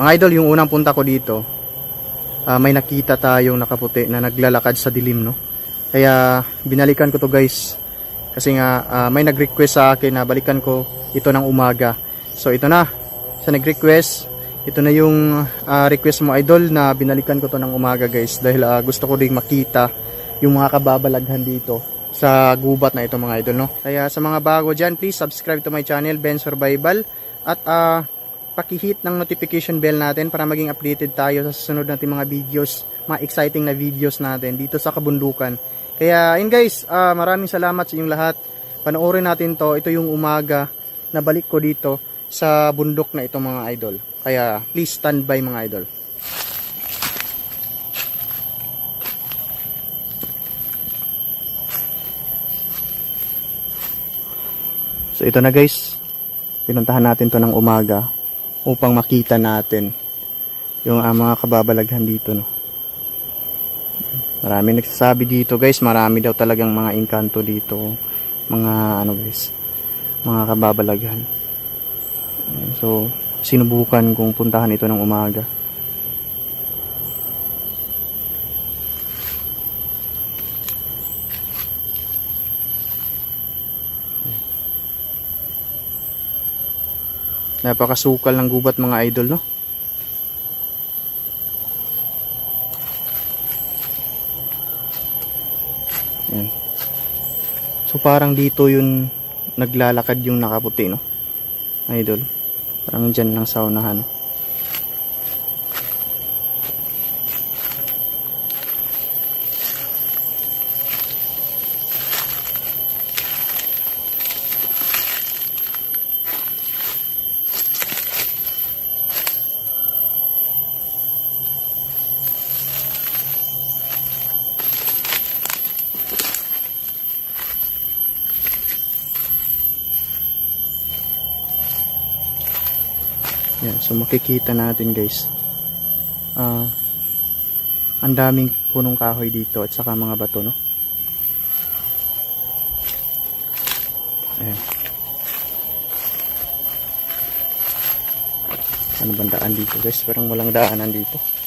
Mga idol, yung unang punta ko dito, ah, may nakita tayong nakaputi na naglalakad sa dilim, no? Kaya binalikan ko to guys. Kasi nga ah, may nag-request sa akin na balikan ko ito ng umaga. So ito na. Sa nag-request, ito na yung ah, request mo idol na binalikan ko to ng umaga guys dahil ah, gusto ko ding makita yung mga kababalaghan dito sa gubat na ito mga idol no. Kaya sa mga bago diyan, please subscribe to my channel Ben Survival at ah paki-hit ng notification bell natin para maging updated tayo sa susunod nating mga videos, mga exciting na videos natin dito sa kabundukan. Kaya yun guys, ah, maraming salamat sa inyong lahat. Panoorin natin to. Ito yung umaga na balik ko dito sa bundok na ito mga idol. Kaya please stand by mga idol. So ito na guys. Pinuntahan natin to ng umaga upang makita natin yung ah, mga kababalaghan dito no. Marami nagsasabi dito guys, marami daw talagang mga engkanto dito. Mga ano guys, mga kababalaghan. So, sinubukan kong puntahan ito ng umaga. Napakasukal ng gubat mga idol, no? Yan. So parang dito yung naglalakad yung nakaputi, no? Idol. Parang dyan lang sa unahan. Yan, so makikita natin guys. Ah, ang daming punong kahoy dito at saka mga bato, no? Ayan. Ano bang daan dito guys? Parang walang daanan dito.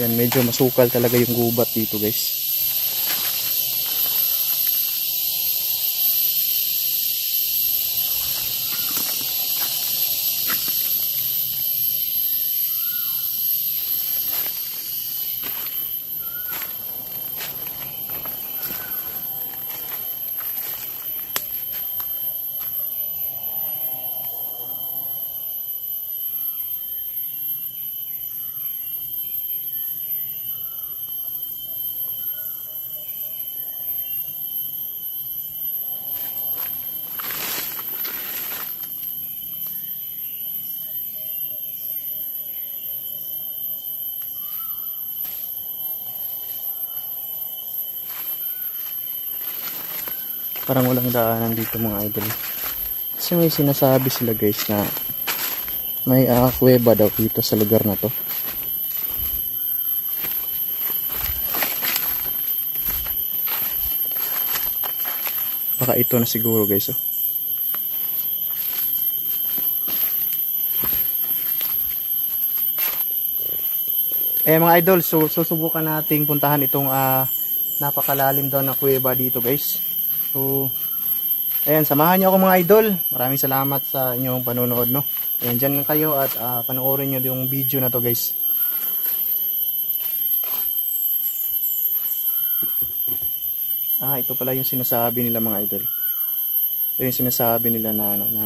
Yan, medyo masukal talaga yung gubat dito guys. Parang walang daanan dito mga idol. Kasi may sinasabi sila guys na may uh, kuweba daw dito sa lugar na to. Baka ito na siguro guys oh. Eh mga idol, so susubukan nating puntahan itong ah, napakalalim daw na kuweba dito guys. So, ayan, samahan niyo ako mga idol. Maraming salamat sa inyong panonood, no? Ayan, dyan lang kayo at ah, panoorin niyo yung video na to, guys. Ah, ito pala yung sinasabi nila mga idol. Ito yung sinasabi nila na, ano, na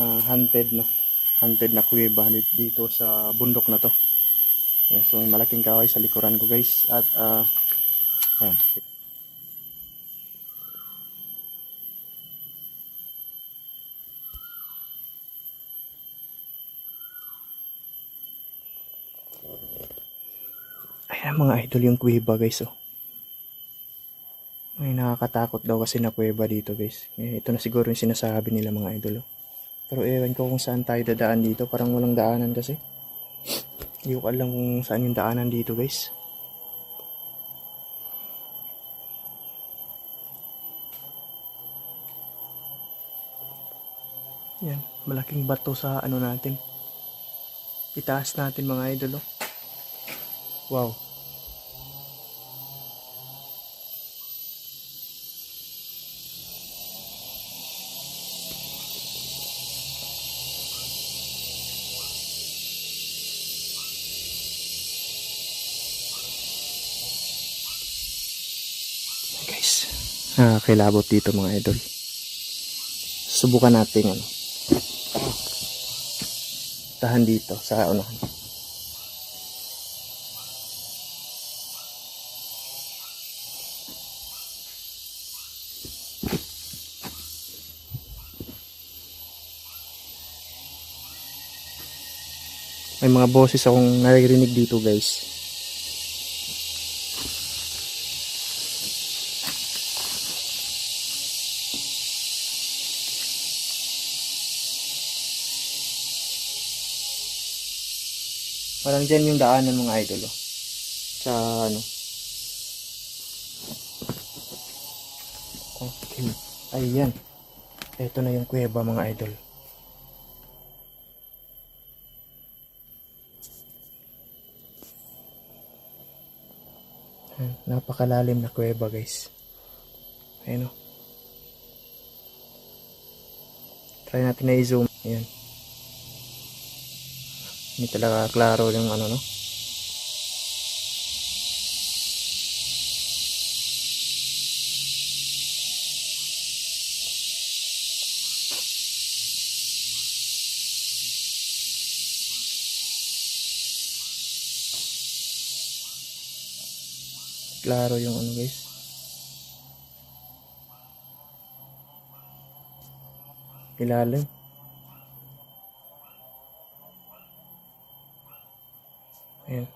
ah, haunted, no? Haunted na kuweba dito sa bundok na to. Ayan, so may malaking kahoy sa likuran ko, guys. At, ah, ayan. Ayan mga idol yung kuweba guys oh. May nakakatakot daw kasi na kuweba dito guys. Eh, ito na siguro yung sinasabi nila mga idol oh. Pero ewan ko kung saan tayo dadaan dito. Parang walang daanan kasi. Hindi ko alam kung saan yung daanan dito guys. Yan, malaking bato sa ano natin. Itaas natin mga idol oh. Wow. Guys, nakakilabot dito mga idol. Subukan natin ano. Tahan dito sa unahan. May mga boses akong naririnig dito guys. Parang dyan yung daan ng mga idol. Oh. Sa ano. Okay. Ayan. Ito na yung kuweba mga idol. Ayan, Napakalalim na kuweba guys. Ayan o. Try natin na i-zoom. Ayan. Hindi talaga klaro yung ano no. Klaro yung ano guys. Ilalim. Ayan.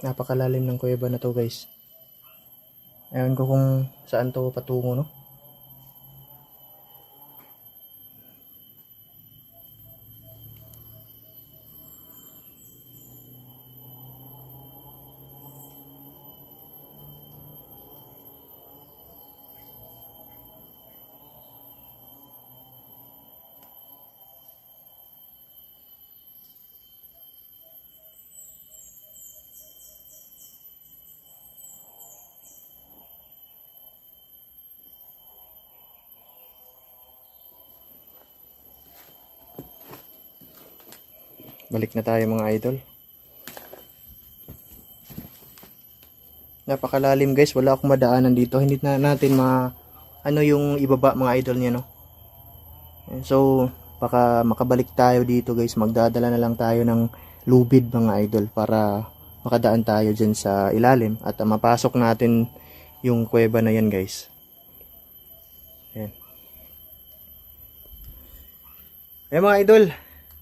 Napakalalim ng kuweba na to guys. Ewan ko kung saan to patungo no. Balik na tayo mga idol. Napakalalim guys, wala akong madaanan dito. Hindi na natin ma ano yung ibaba mga idol niya no. So, baka makabalik tayo dito guys. Magdadala na lang tayo ng lubid mga idol para makadaan tayo dyan sa ilalim at mapasok natin yung kuweba na yan guys. Ayan. Ayan mga idol,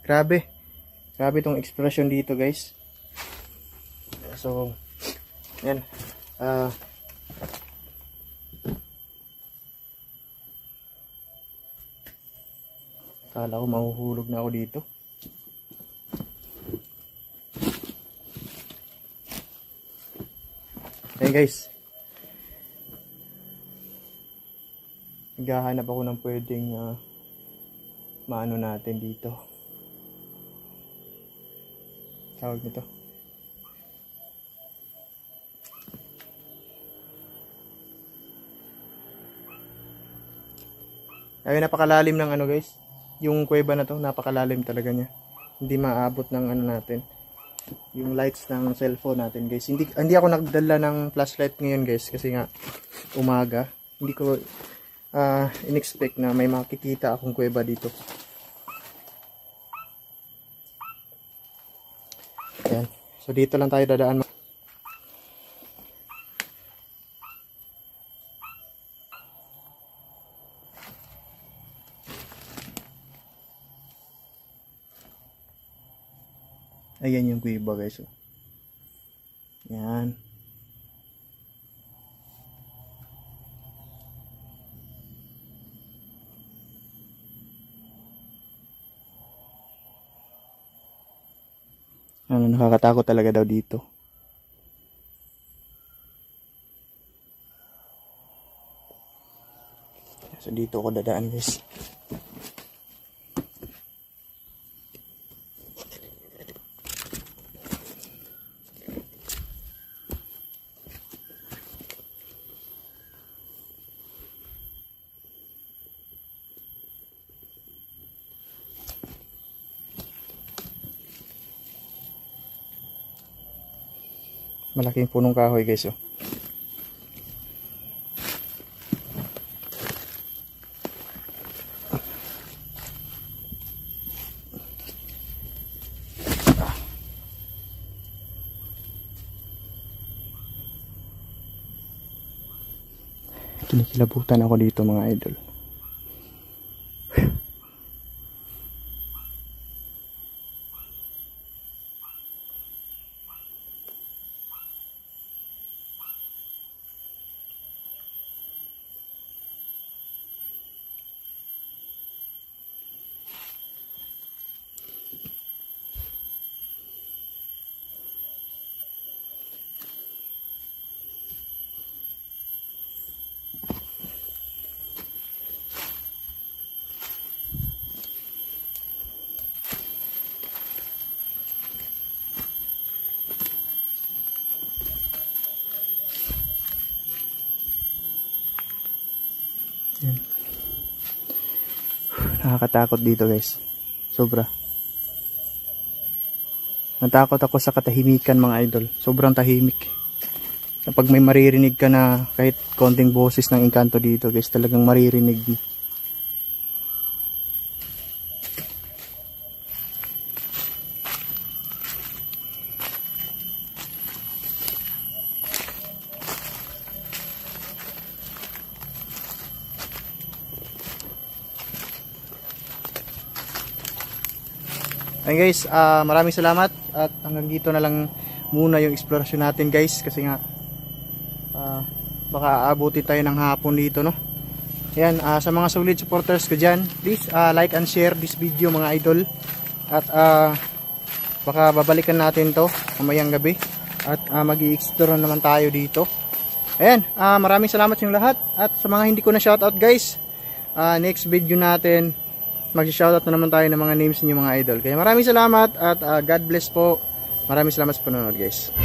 grabe. Grabe tong expression dito guys. So, yan. Ah, Kala ko mahuhulog na ako dito. Ayan guys. Naghahanap ako ng pwedeng ah, maano natin dito. Tawag nito. Ay, napakalalim ng ano guys. Yung kuweba na to, napakalalim talaga niya. Hindi maabot ng ano natin. Yung lights ng cellphone natin guys. Hindi, hindi ako nagdala ng flashlight ngayon guys. Kasi nga, umaga. Hindi ko ah in-expect na may makikita akong kuweba dito. Ayan. So dito lang tayo dadaan. Ayan yung kuiba guys. Oh. Yan. Ano, nakakatakot talaga daw dito. So dito ako dadaan guys. Malaking punong kahoy guys oh. Kinikilabutan ako dito mga idol. Yan. Nakakatakot dito guys. Sobra. Natakot ako sa katahimikan mga idol. Sobrang tahimik. Kapag may maririnig ka na kahit konting boses ng engkanto dito guys, talagang maririnig mo. Ayun guys, ah, maraming salamat. At hanggang dito na lang muna yung explorasyon natin guys. Kasi nga ah, baka aabutin tayo ng hapon dito no. Ayan, ah, sa mga solid supporters ko dyan, please ah, like and share this video mga idol. At ah, baka babalikan natin to mamayang gabi. At ah, mag-i-explore na naman tayo dito. Ayan, ah, maraming salamat yung lahat. At sa mga hindi ko na shoutout guys, ah, next video natin mag-shoutout na naman tayo ng mga names niyo mga idol. Kaya maraming salamat at ah, God bless po. Maraming salamat sa panonood guys.